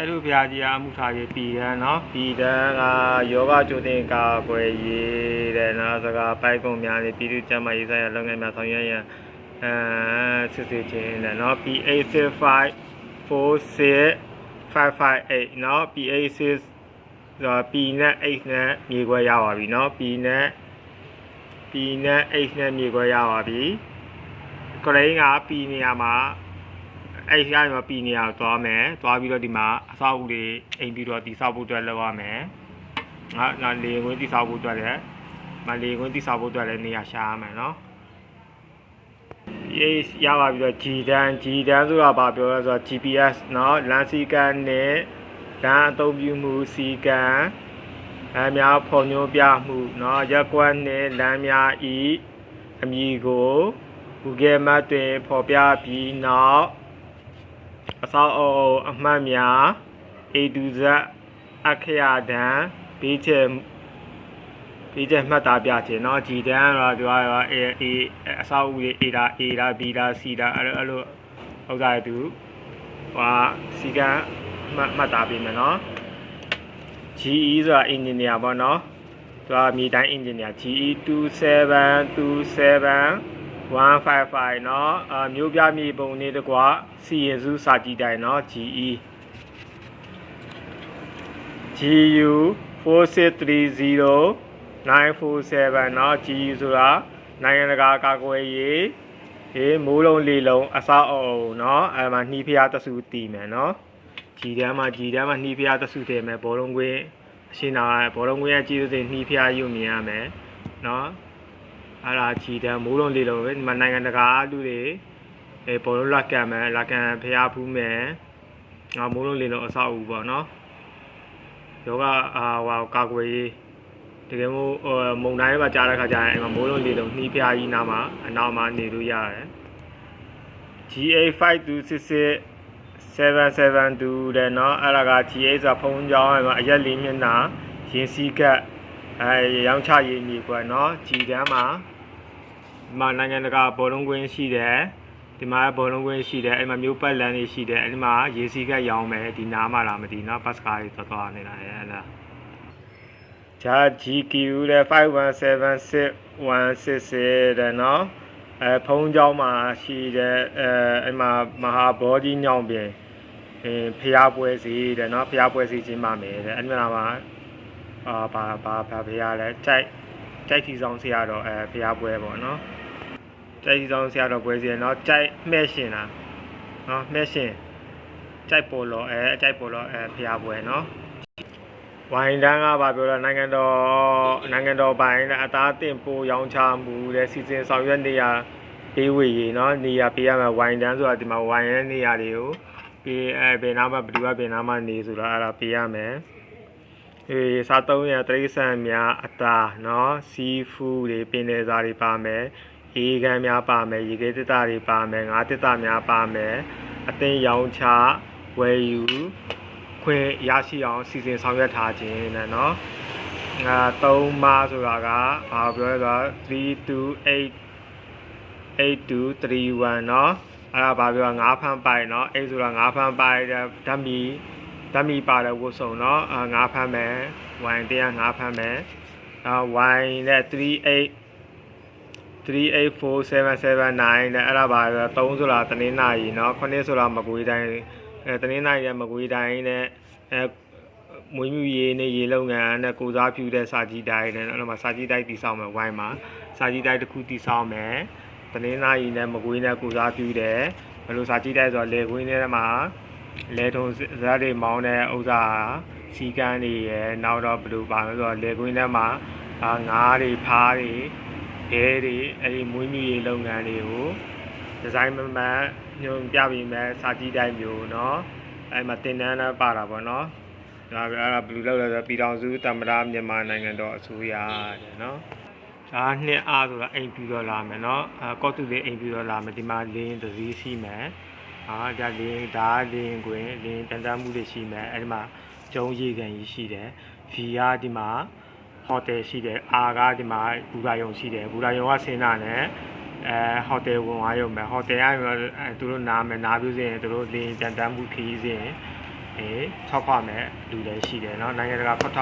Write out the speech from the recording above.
ကျတုဘုရားကြီးအားမှုထားရေးပြည်တန်းနော်ပြည်တန်းကယောဂကျိုးတင်ကာကွယ်ရေးတဲ့နော်စကားပိုက်ကုန်များနေပြည်သူ့ကျန်းမာရေးဆိုင်ရာလုပ်ငန်းများဆောင်ရွက်ရန်အဲစစ်စစ်ချင်းတဲ့နော် PA65 46558နော် PA6 ဆိုတော့ P နဲ့ H နဲ့မြေခွဲရပါပြီနော် P နဲ့ P နဲ့ H နဲ့မြေခွဲရပါပြီကရိန်းက P နေရာမှာ အဲ့ဒီကနေမှပြည်နေရအောင်သွားမယ်သွားပြီးတော့ဒီမှာအဆောက်အဦတွေအိမ်ပြီးတော့တိဆောက်ဖို့အတွက်လုပ်ရမယ်ငါငါလေဝင်တိဆောက်ဖို့အတွက်လည်းမလေဝင်တိဆောက်ဖို့အတွက်လည်းနေရာရှာရမယ်နော်ရေးရပါပြီးတော့ G တန်း G တန်းဆိုတာဘာပြောလဲဆိုတော့ GPS เนาะလမ်းစည်းကမ်းနဲ့လမ်းအသုံးပြုမှုစည်းကမ်းလမ်းများဖော်ညွှန်းပြမှုเนาะရက်ကွက်နဲ့လမ်းများဤအမည်ကို Google Map တွင်ဖော်ပြပြီးနောက် အစောအုံအမှတ်များ A to Z အခရာတန်းဘေးချက်ဘေးချက်မှတ်သားပြခြင်းเนาะ G တန်းတော့ဒီက A A အစောအုံကြီး A တာ A တာ B တာ C တာအဲ့လိုအဲ့လိုဥစ္စာတွေသူဟဟာစီကံမှတ်မှတ်သားပေးမယ်เนาะ GE ဆိုတာ engineer ပေါ့เนาะသူကမြေတိုင်း engineer GE 2727 155เนาะအာမျိုးပြမြေပုံနေတကွာစီရင်စုစာကြည့်တိုင်းเนาะ GE GU 4630 947เนาะ GU ဆိုတာနိုင်ငံတကာကာကွယ်ရေးဟေးမိုးလုံးလေလုံးအစအုံเนาะအဲမှာနှီးဖျားတဆူတည်မယ်เนาะ G တန်းမှာ G တန်းမှာနှီးဖျားတဆူတည်မယ်ဘောလုံးကွင်းအရှင်းနာဘောလုံးကွင်းရဲ့ကြီးစိုးစိနှီးဖျားယူမြင်ရမယ်เนาะ အဲ့ဒါချီတန်းမိုးလုံးလေးလုံးပဲဒီမှာနိုင်ငံတကာလူတွေအဲပေါ်လို့လက်ကန်မယ်လက်ကန်ဖျားဖူးမယ်ငါမိုးလုံးလေးလုံးအဆောက်အဦပေါ့နော်ယောဂအာဟောကာကွယ်ရေးတကယ်မို့မုံတိုင်းမှာကြားတဲ့ခါကျရင်အဲ့မှာမိုးလုံးလေးလုံးနှီးဖျားကြီးနားမှာအနောက်မှာနေလို့ရတယ် GA5266 772တဲ့เนาะအဲ့ဒါက GA ဆိုတာဖုန်းကြောင်းအဲ့မှာအရက်လေးမျက်နှာရင်စီးကပ်အဲရောင်းချရေးမြေကွယ်เนาะ G တန်းမှာ ဒီမှာနိုင်ငံတကာဘောလုံးကွင်းရှိတယ်ဒီမှာဘောလုံးကွင်းရှိတယ်အဲ့မှာမျိုးပတ်လန်းတွေရှိတယ်အဲ့ဒီမှာရေစီးကပ်ရောင်းမယ်ဒီနားမှာလာမသိเนาะဘတ်စကားတွေသွားသွားနေတာအဲ့ဒါဂျာ GQ တဲ့517616တဲ့เนาะအဲဖုန်းကြောင်းမှာရှိတဲ့အဲအဲ့မှာမဟာဘောကြီးညောင်ပြင်အဲဖျားပွဲစီတဲ့เนาะဖျားပွဲစီချင်းပါမယ်တဲ့အဲ့ဒီမှာအာဘာဘာဘာဖျားလဲကြိုက်ကြိုက်ထီဆောင်ဆရာတော်အဲဖျားပွဲပေါ့เ นาะကြိုက်ထီဆောင်ဆရာတော်ပွဲစီเนาะကြိုက်မှဲ့ရှင်လားเนาะမှဲ့ရှင်ကြိုက်ပေါ်လောအဲကြိုက်ပေါ်လောအဲဖျားပွဲเนาะ ဝိုင်းတန်းကပါပြောတော့နိုင်ငံတော်နိုင်ငံတော်ပိုင်းနဲ့အသားတင်ပို့ရောင်းချမှုတဲ့စီစဉ်ဆောင်ရွက်နေရပေးဝေရေးเนาะနေရပေးရမယ်ဝိုင်းတန်းဆိုတာဒီမှာဝိုင်းရဲ့နေရာတွေကိုပေးအဲဘယ်နာမှဘယ်သူကဘယ်နာမှနေဆိုတော့အဲ့ဒါပေးရမယ်အေးစားသုံးရတရိษံများအသားเนาะစီဖူးတွေပင်လယ်စားတွေပါမယ် အေးကမ်းများပါမယ်ရေခဲတစ်တာတွေပါမယ်ငါးတစ်တာများပါမယ်အသိရောင်းချဝယ်ယူ ခွင့်ရရှိအောင်စီစဉ်ဆောင်ရွက်ထားခြင်းနဲ့เนาะငါ3မားဆိုတာကဘာပြောလဲဆိုတော့3288231เนาะအဲ့ဒါဘာပြောငါးဖမ်းပိုင်เนาะအဲ့ဆိုတာငါးဖမ်းပိုင်တဲ့ဓာတ်မီဓာတ်မီပါတဲ့ဝတ်စုံเนาะအာငါးဖမ်းမယ်ဝိုင်တရားငါးဖမ်းမယ်အာဝိုင်နဲ့38 384779နဲ့အဲ့ဒါပါ3ဆိုတာတနင်္လာရီเนาะ9ဆိုတာမကွေးတိုင်းအဲတနင်္လာရီနဲ့မကွေးတိုင်းနဲ့အဲမွေးမြူရေးနဲ့ရေလုံငန်းနဲ့ကိုစားပြုတဲ့စာကြီးတိုင်းနဲ့အဲ့တော့မှစာကြီးတိုင်းတည်ဆောက်မယ်ဝိုင်းမှာစာကြီးတိုင်းတစ်ခုတည်ဆောက်မယ်တနင်္လာရီနဲ့မကွေးနဲ့ကိုစားပြုတယ်ဘယ်လိုစာကြီးတိုင်းဆိုတော့လေကွေးနဲ့မှာလေထုံဇာတ်တွေမောင်းတဲ့ဥစ္စာစီကန်းတွေရယ်နောက်တော့ဘယ်လိုပါလဲဆိုတော့လေကွေးနဲ့မှာအာငါးတွေဖားတွေ ခဲတွေအဲ့ဒီမွေးမြူရေးလုပ်ငန်းတွေကိုဒီဇိုင်းမမတ်ညွန်ပြပြီးမဲ့စာကြည့်တိုင်းမျိုးเนาะအဲ့မှာတင်တန်းနဲ့ပါတာပေါ့เนาะဒါပဲအဲ့ဒါဘယ်လိုလုပ်လဲဆိုတော့ပြည်တော်စုတမ္မရာမြန်မာနိုင်ငံတော်အစိုးရတဲ့เนาะဒါနှစ်အားဆိုတာအိမ်ပြူတော့လာမယ်เนาะအဲကော့တူလေးအိမ်ပြူတော့လာမယ်ဒီမှာလင်းတစ်စီးရှိမယ်ဟာဒါလင်းဒါလင်းကွင်းလင်းတန်တန်းမှုတွေရှိမယ်အဲ့ဒီမှာကျုံရေကန်ကြီးရှိတယ် V ကဒီမှာ ဟိုတယ်ရှိတယ် R ကဒီမှာဘူရာယုံရှိတယ်ဘူရာယုံကဆင်းတာနဲ့အဲဟိုတယ်ဝင်သွားရုံပဲဟိုတယ်ကအဲသူတို့နားမယ်နားပြစင်သူတို့လင်းတန်တန်းမှုခီးစင်အဲ အေး၆ခွမဲ့လူလည်းရှိတယ်เนาะနိုင်ငံတကာဖောက်ထောက်